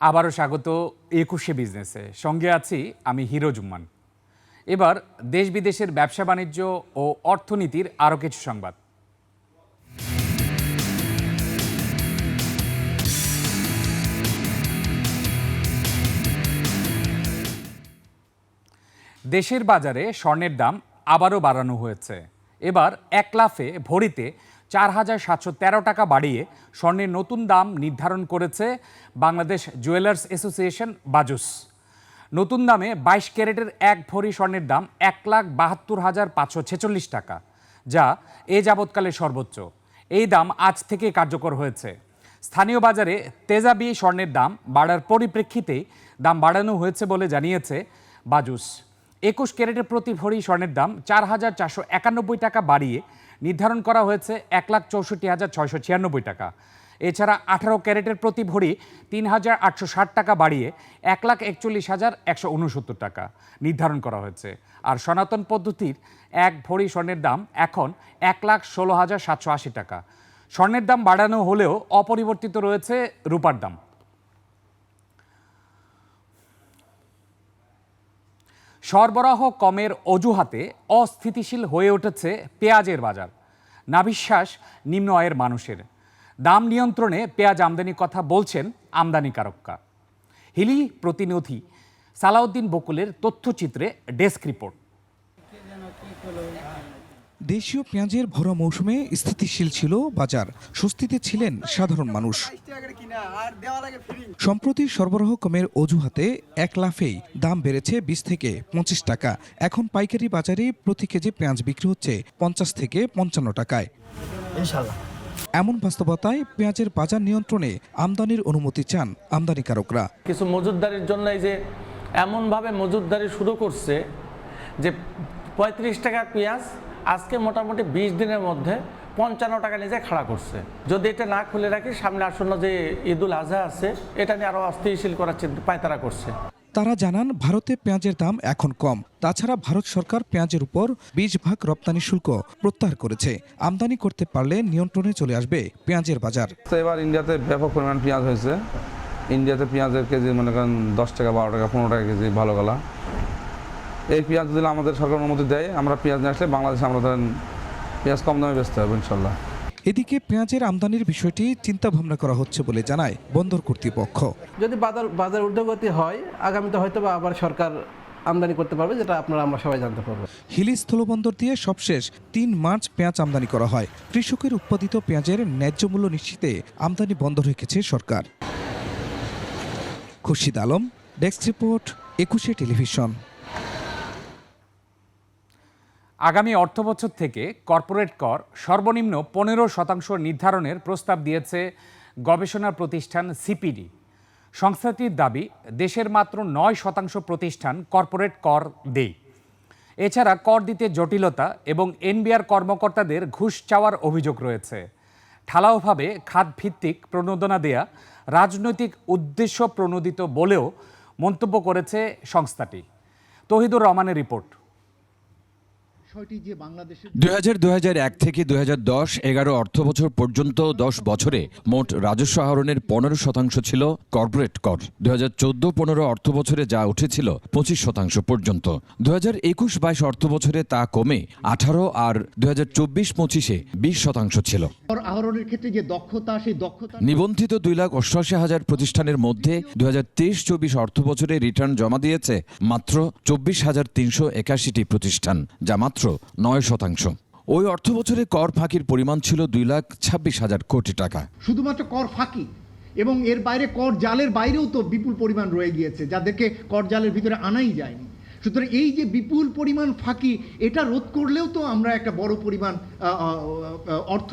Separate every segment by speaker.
Speaker 1: আবারও স্বাগত একুশে বিজনেসে। সঙ্গে আছি আমি হিরো জুম্মান। এবার দেশ বিদেশের ব্যবসা বাণিজ্য ও অর্থনীতির আরও কিছু সংবাদ। দেশের বাজারে স্বর্ণের দাম আবারও বাড়ানো হয়েছে। এবার এক লাফে ভরিতে চার হাজার সাতশো তেরো টাকা বাড়িয়ে স্বর্ণের নতুন দাম নির্ধারণ করেছে বাংলাদেশ জুয়েলার্স অ্যাসোসিয়েশন বাজুস। নতুন দামে বাইশ ক্যারেটের এক ভরি স্বর্ণের দাম এক লাখ বাহাত্তর হাজার পাঁচশো ছেচল্লিশ টাকা, যা এ যাবৎকালে সর্বোচ্চ। এই দাম আজ থেকে কার্যকর হয়েছে। স্থানীয় বাজারে তেজাবি স্বর্ণের দাম বাড়ার পরিপ্রেক্ষিতেই দাম বাড়ানো হয়েছে বলে জানিয়েছে বাজুস। একুশ ক্যারেটের প্রতি ভরি স্বর্ণের দাম চার হাজার চারশো একানব্বই টাকা বাড়িয়ে নির্ধারণ করা হয়েছে এক লাখ চৌষট্টি হাজার ছয়শো ছিয়ানব্বই টাকা। এছাড়া আঠারো ক্যারেটের প্রতি ভরি তিন হাজার আটশো ষাট টাকা বাড়িয়ে এক লাখ একচল্লিশ হাজার একশো উনসত্তর টাকা নির্ধারণ করা হয়েছে। আর সনাতন পদ্ধতির এক ভরি স্বর্ণের দাম এখন এক লাখ ষোলো হাজার সাতশো আশি টাকা। স্বর্ণের দাম বাড়ানো হলেও অপরিবর্তিত রয়েছে রূপার দাম। সরবরাহ কমের অজুহাতে অস্থিতিশীল হয়ে উঠেছে পেঁয়াজের বাজার। নাবিশ্বাস নিম্ন আয়ের মানুষের। দাম নিয়ন্ত্রণে পেঁয়াজ আমদানির কথা বলছেন আমদানিকারকরা। হিলি প্রতিনিধি সালাউদ্দিন বকুলের তথ্যচিত্রে ডেস্ক রিপোর্ট।
Speaker 2: দেশীয় পেঁয়াজের ভরা মৌসুমে স্থিতিশীল ছিল বাজার। স্বস্তিতে ছিলেন সাধারণ মানুষ। সম্প্রতি সরবরাহ কমের অজুহাতে এক লাফেই দাম বেড়েছে বিশ থেকে পঁচিশ টাকা। এখন পাইকারি বাজারে প্রতি কেজি পেঁয়াজ বিক্রি হচ্ছে পঞ্চাশ থেকে পঞ্চান্ন টাকায়। এমন বাস্তবতায় পেঁয়াজের বাজার নিয়ন্ত্রণে আমদানির অনুমতি চান আমদানিকারকরা।
Speaker 3: কিছু মজুদদারির জন্য এই যে এমনভাবে মজুদদারি শুরু করছে যে পঁয়ত্রিশ টাকার পেঁয়াজ আজকে মোটামুটি বিশ দিনের মধ্যে পঞ্চান্ন টাকা নিজে খাড়া করছে। যদি এটা না খুলে রাখি সামনে আসন্ন যে ঈদুল আজহা আছে এটা নিয়ে আরও অস্থিতিশীল করার চিন্তা পায়তারা করছে।
Speaker 2: তারা জানান ভারতে পেঁয়াজের দাম এখন কম। তাছাড়া ভারত সরকার পেঁয়াজের উপর বিশ ভাগ রপ্তানি শুল্ক প্রত্যাহার করেছে। আমদানি করতে পারলে নিয়ন্ত্রণে চলে আসবে পেঁয়াজের বাজার।
Speaker 4: তো এবার ইন্ডিয়াতে ব্যাপক পরিমাণ পেঁয়াজ হয়েছে। ইন্ডিয়াতে পেঁয়াজের কেজি মনে করেন দশ টাকা বারো টাকা পনেরো টাকা কেজি ভালো গলা। এই পেঁয়াজ যদি আমাদের সরকার অনুমতি দেয় আমরা পেঁয়াজ নিয়ে আসলে বাংলাদেশে আমরা ধরেন পেঁয়াজ কম দামে বেচতে হবে ইনশাল্লাহ।
Speaker 2: এদিকে পেঁয়াজের আমদানির বিষয়টি চিন্তা ভাবনা করা হচ্ছে বলে জানায় বন্দর কর্তৃপক্ষ।
Speaker 5: যদি বাজার বাজার ঊর্ধ্বগতি হয় আগামীতে হয়তো বা আবার সরকার আমদানি করতে পারবে যেটা আপনারা আমরা সবাই জানতে পারব।
Speaker 2: হিলি স্থলবন্দর দিয়ে সবশেষ তিন মার্চ পেঁয়াজ আমদানি করা হয়। কৃষকের উৎপাদিত পেঁয়াজের ন্যায্য মূল্য নিশ্চিতে আমদানি বন্ধ রেখেছে সরকার। Khurshid Alam desk report Ekushey television.
Speaker 1: আগামী অর্থবছর থেকে কর্পোরেট কর সর্বনিম্ন পনেরো শতাংশ নির্ধারণের প্রস্তাব দিয়েছে গবেষণা প্রতিষ্ঠান সিপিডি। সংস্থাটির দাবি, দেশের মাত্র নয় শতাংশ প্রতিষ্ঠান কর্পোরেট কর দেয় এছাড়া কর দিতে জটিলতা এবং এনবিআর কর্মকর্তাদের ঘুষ চাওয়ার অভিযোগ রয়েছে। ঢালাওভাবে খাতভিত্তিক প্রণোদনা দেয়া রাজনৈতিক উদ্দেশ্য প্রণোদিত বলেও মন্তব্য করেছে সংস্থাটি। তহিদুর রহমানের রিপোর্ট।
Speaker 6: দুই হাজার দুই হাজার এক থেকে দুই হাজার দশ এগারো অর্থ বছর পর্যন্ত দশ বছরে মোট রাজস্ব আহরণের পনেরো শতাংশ ছিল কর্পোরেট কর। দুই হাজার চোদ্দ পনেরো অর্থ বছরে যা উঠেছিল পঁচিশ শতাংশ পর্যন্ত। দুই হাজার একুশ বাইশ অর্থ বছরে তা কমে আঠারো আর দুই হাজার চব্বিশ পঁচিশে বিশ শতাংশ ছিল।
Speaker 7: আহরণের ক্ষেত্রে যে দক্ষতা সেই দক্ষতা
Speaker 6: নিবন্ধিত দুই লাখ অষ্টআশি হাজার প্রতিষ্ঠানের মধ্যে দুই হাজার তেইশ চব্বিশ অর্থ বছরে রিটার্ন জমা দিয়েছে মাত্র চব্বিশ হাজার তিনশো একাশিটি প্রতিষ্ঠান যা মাত্র নয় শতাংশ। ওই অর্থ বছরে কর ফাঁকির পরিমাণ ছিল দুই লাখ ছাব্বিশ হাজার কোটি টাকা।
Speaker 7: শুধুমাত্র কর ফাঁকি এবং এর বাইরে কর জালের বাইরেও তো বিপুল পরিমাণ রয়ে গিয়েছে যাদেরকে কর জালের ভিতরে আনাই যায়নি। সুতরাং এই যে বিপুল পরিমাণ ফাঁকি এটা রোধ করলেও তো আমরা একটা বড় পরিমাণ অর্থ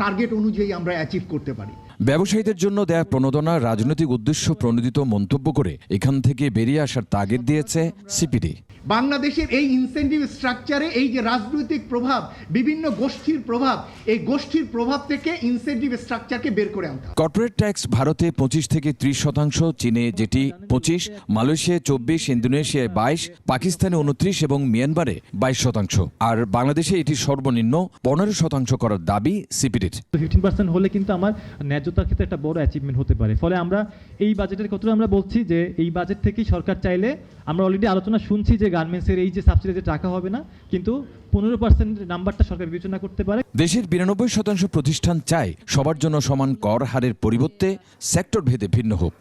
Speaker 7: টার্গেট অনুযায়ী আমরা অ্যাচিভ করতে পারি।
Speaker 6: ব্যবসায়ীদের জন্য দেয়া প্রণোদনা রাজনৈতিক উদ্দেশ্য প্রণোদিত মন্তব্য করে এখান থেকে বেরিয়ে আসার তাগিদ দিয়েছে সিপিডি।
Speaker 7: বাংলাদেশের এই ইনসেন্টিভ স্ট্রাকচারে এই যে রাজনৈতিক প্রভাব বিভিন্ন গোষ্ঠীর প্রভাব এই গোষ্ঠীর প্রভাব থেকে ইনসেন্টিভ স্ট্রাকচারকে বের করে আনতে
Speaker 6: কর্পোরেট ট্যাক্স ভারতে পঁচিশ থেকে ত্রিশ শতাংশ চীনে যেটি পঁচিশ মালয়েশিয়ায় চব্বিশ ইন্দোনেশিয়ায় বাইশ পাকিস্তানে উনত্রিশ এবং মিয়ানমারে বাইশ শতাংশ। আর বাংলাদেশে এটি সর্বনিম্ন পনেরো শতাংশ করার দাবি সিপিডির।
Speaker 8: ফিফটিন পার্সেন্ট হলে কিন্তু আমার ন্যায্যতার ক্ষেত্রে একটা বড় অ্যাচিভমেন্ট হতে পারে। ফলে আমরা এই বাজেটের ক্ষেত্রে আমরা বলছি যে এই বাজেট থেকেই সরকার চাইলে আমরা অলরেডি আলোচনা শুনছি যে গার্মেন্টসের এই যে সাবসিডিতে টাকা হবে না কিন্তু পনেরো পার্সেন্ট নাম্বারটা সরকার বিবেচনা করতে পারে।
Speaker 6: দেশের বিরানব্বই শতাংশ প্রতিষ্ঠান চায় সবার জন্য সমান কর হারের পরিবর্তে সেক্টর ভেদে ভিন্ন হোক।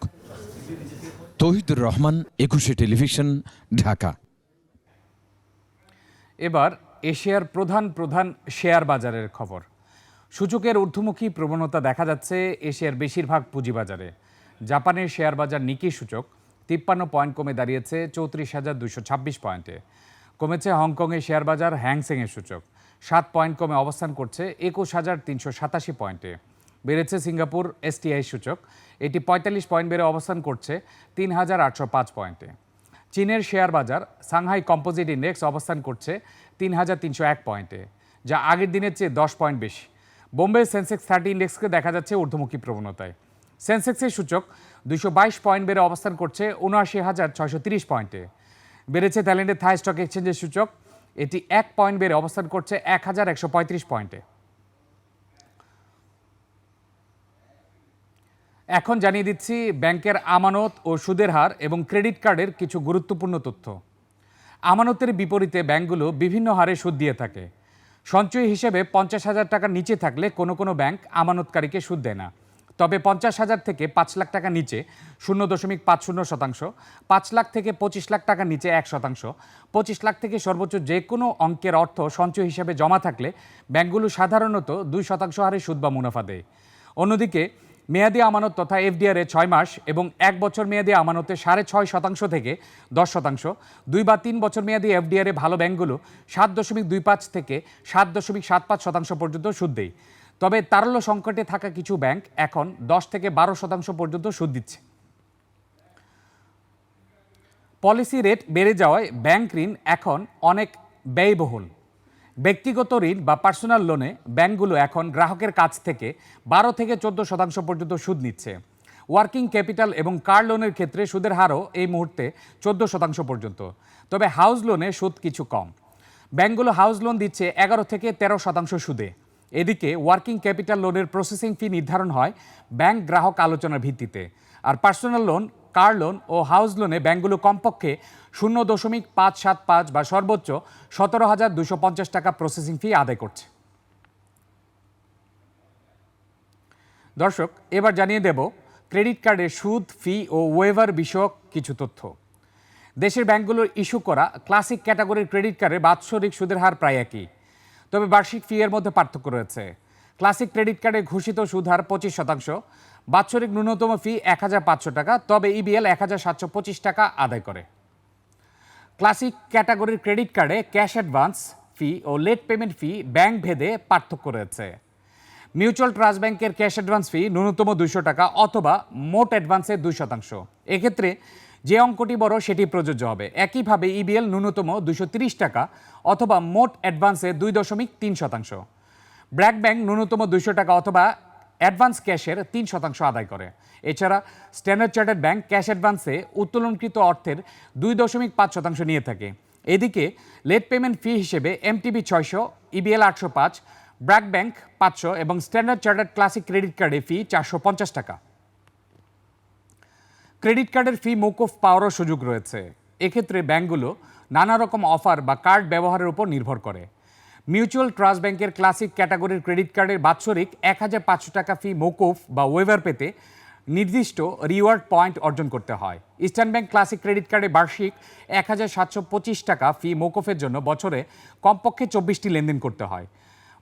Speaker 6: তহিদুর রহমান একুশে টেলিভিশন ঢাকা।
Speaker 1: এবার এশিয়ার প্রধান প্রধান শেয়ার বাজারের খবর। সূচকের ঊর্ধ্বমুখী প্রবণতা দেখা যাচ্ছে এশিয়ার বেশিরভাগ পুঁজিবাজারে। জাপানের শেয়ার বাজার নিকি সূচক তিপ্পান্ন পয়েন্ট কমে দাঁড়িয়েছে চৌত্রিশ হাজার দুশো ছাব্বিশ পয়েন্টে। কমেছে হংকংয়ের শেয়ার বাজার হ্যাংসেংয়ের সূচক। সাত পয়েন্ট কমে অবস্থান করছে একুশ হাজার তিনশো সাতাশি পয়েন্টে। বেড়েছে সিঙ্গাপুর এসটিআই সূচক। এটি পঁয়তাল্লিশ পয়েন্ট বেড়ে অবস্থান করছে তিন হাজার আটশো পাঁচ পয়েন্টে। চীনের শেয়ার বাজার সাংহাই কম্পোজিট ইন্ডেক্স অবস্থান করছে তিন হাজার তিনশো এক পয়েন্টে, যা আগের দিনের চেয়ে দশ পয়েন্ট বেশি। বোম্বে সেন্সেক্স থার্টি ইন্ডেক্সকে দেখা যাচ্ছে ঊর্ধ্বমুখী প্রবণতায়। সেন্সেক্সের সূচক দুশো বাইশ পয়েন্ট বেড়ে অবস্থান করছে উনআশি হাজার ছয়শো তিরিশ পয়েন্টে। বেড়েছে থাইল্যান্ডের থাই স্টক এক্সচেঞ্জের সূচক, এটি এক পয়েন্ট বেড়ে অবস্থান করছে এক হাজার একশো পঁয়ত্রিশ পয়েন্টে। এখন জানিয়ে দিচ্ছি ব্যাংকের আমানত ও সুদের হার এবং ক্রেডিট কার্ডের কিছু গুরুত্বপূর্ণ তথ্য। আমানতের বিপরীতে ব্যাংকগুলো বিভিন্ন হারে সুদ দিয়ে থাকে। সঞ্চয় হিসেবে পঞ্চাশ হাজার টাকার নিচে থাকলে কোনো কোনো ব্যাংক আমানতকারীকে সুদ দেয় না। তবে পঞ্চাশ হাজার থেকে পাঁচ লাখ টাকা নিচে, শূন্য দশমিক পাঁচ শূন্য শতাংশ। পাঁচ লাখ থেকে পঁচিশ লাখ টাকার নিচে এক শতাংশ। পঁচিশ লাখ থেকে সর্বোচ্চ যে কোনো অঙ্কের অর্থ সঞ্চয় হিসেবে জমা থাকলে ব্যাংকগুলো সাধারণত দুই শতাংশ হারে সুদ বা মুনাফা দেয়। অন্যদিকে, মেয়াদি আমানত তথা এফডিআরে ছয় মাস এবং এক বছর মেয়াদি আমানতে সাড়ে ছয় শতাংশ থেকে দশ শতাংশ। দুই বা তিন বছর মেয়াদি এফডিআরে ভালো ব্যাংকগুলো সাত দশমিক দুই পাঁচ থেকে সাত দশমিক সাত পাঁচ শতাংশ পর্যন্ত সুদ দেয়। তবে তারল্য সংকটে থাকা কিছু ব্যাংক এখন দশ থেকে বারো শতাংশ পর্যন্ত সুদ দিচ্ছে। পলিসি রেট বেড়ে যাওয়ায় ব্যাংক ঋণ এখন অনেক ব্যয়বহুল। ব্যক্তিগত ঋণ বা পার্সোনাল লোনে ব্যাংকগুলো এখন গ্রাহকের কাছ থেকে বারো থেকে চোদ্দ শতাংশ পর্যন্ত সুদ নিচ্ছে। ওয়ার্কিং ক্যাপিটাল এবং কার লোনের ক্ষেত্রে সুদের হারও এই মুহূর্তে চোদ্দ শতাংশ পর্যন্ত। তবে হাউস লোনে সুদ কিছু কম। ব্যাংকগুলো হাউস লোন দিচ্ছে এগারো থেকে তেরো শতাংশ সুদে। এদিকে ওয়ার্কিং ক্যাপিটাল লোনের প্রসেসিং ফি নির্ধারণ হয় ব্যাংক গ্রাহক আলোচনার ভিত্তিতে। আর পার্সোনাল লোন কার লোন ও হাউস লোনে ব্যাংকগুলো কমপক্ষে শূন্য দশমিক পাঁচ সাত পাঁচ বা সর্বোচ্চ সতেরো হাজার দুশো পঞ্চাশ টাকা প্রসেসিং ফি আদায় করছে। দর্শক, এবার জানিয়ে দেব ক্রেডিট কার্ডের সুদ ফি ও ওয়েভার বিষয়ক কিছু তথ্য। দেশের ব্যাংকগুলোর ইস্যু করা ক্লাসিক ক্যাটাগরির ক্রেডিট কার্ডের বাৎসরিক সুদের হার প্রায় একই। তবে বার্ষিক ফি এর মধ্যে পার্থক্য রয়েছে। ক্লাসিক ক্রেডিট কার্ডে ঘোষিত সুদ হার পঁচিশ শতাংশ, বাৎসরিক ন্যূনতম ফি এক হাজার পাঁচশো টাকা, তবে ইবিএল এক হাজার সাতশো পঁচিশ টাকা আদায় করে। ক্লাসিক ক্যাটাগরির ক্রেডিট কার্ডে ক্যাশ অ্যাডভান্স ফি ও লেট পেমেন্ট ফি ব্যাংক ভেদে পার্থক্য রয়েছে। মিউচুয়াল ট্রাস্ট ব্যাংকের ক্যাশ অ্যাডভান্স ফি ন্যূনতম দুইশো টাকা অথবা মোট অ্যাডভান্সের দুই শতাংশ। এক্ষেত্রে যে অঙ্কটি বড়, সেটি প্রযোজ্য হবে। একইভাবে ইবিএল ন্যূনতম দুশো টাকা অথবা মোট অ্যাডভান্সে দুই দশমিক তিন শতাংশ। ব্র্যাক ব্যাংক ন্যূনতম দুশো টাকা অথবা অ্যাডভান্স ক্যাশের তিন শতাংশ আদায় করে। এছাড়া স্ট্যান্ডার্ড চার্টার্ড ব্যাংক ক্যাশ অ্যাডভান্সে উত্তোলনকৃত অর্থের দুই দশমিক পাঁচ শতাংশ নিয়ে থাকে। এদিকে লেট পেমেন্ট ফি হিসেবে এমটিবি ছয়শো ইবিএল আটশো পাঁচ, ব্র্যাক ব্যাংক পাঁচশো এবং স্ট্যান্ডার্ড চার্টার্ড ক্লাসিক ক্রেডিট কার্ডে ফি চারশো পঞ্চাশ টাকা। ক্রেডিট কার্ডের ফি মৌকুফ পাওয়ারও সুযোগ রয়েছে। এক্ষেত্রে ব্যাংকগুলো নানা রকম অফার বা কার্ড ব্যবহারের উপর নির্ভর করে। মিউচুয়াল ট্রাস্ট ব্যাংকের ক্লাসিক ক্যাটাগরির ক্রেডিট কার্ডের বাৎসরিক এক হাজার পাঁচশো টাকা ফি মৌকুফ বা ওয়েভার পেতে নির্দিষ্ট রিওয়ার্ড পয়েন্ট অর্জন করতে হয়। ইস্টার্ন ব্যাংক ক্লাসিক ক্রেডিট কার্ডে বার্ষিক এক হাজার সাতশো পঁচিশ টাকা ফি মৌকুফের জন্য বছরে কমপক্ষে চব্বিশটি লেনদেন করতে হয়।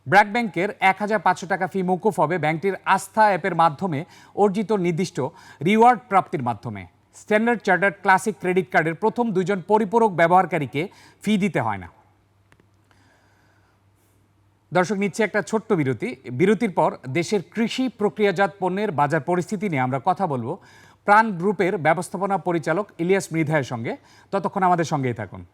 Speaker 1: ব্র্যাক ব্যাংকের এক হাজার পাঁচশো টাকা ফি মৌকুফ হবে ব্যাংকটির আস্থা অ্যাপের মাধ্যমে অর্জিত নির্দিষ্ট রিওয়ার্ড প্রাপ্তির মাধ্যমে। স্ট্যান্ডার্ড চার্টার্ড ক্লাসিক ক্রেডিট কার্ডের প্রথম দুজন পরিপূরক ব্যবহারকারীকে ফি দিতে হয় না। দর্শক, নিচ্ছে একটা ছোট্ট বিরতি। বিরতির পর দেশের কৃষি প্রক্রিয়াজাত পণ্যের বাজার পরিস্থিতি নিয়ে আমরা কথা বলব। প্রাণ গ্রুপের ব্যবস্থাপনা পরিচালক ইলিয়াস মৃধায়ের সঙ্গে। ততক্ষণ আমাদের সঙ্গেই থাকুন।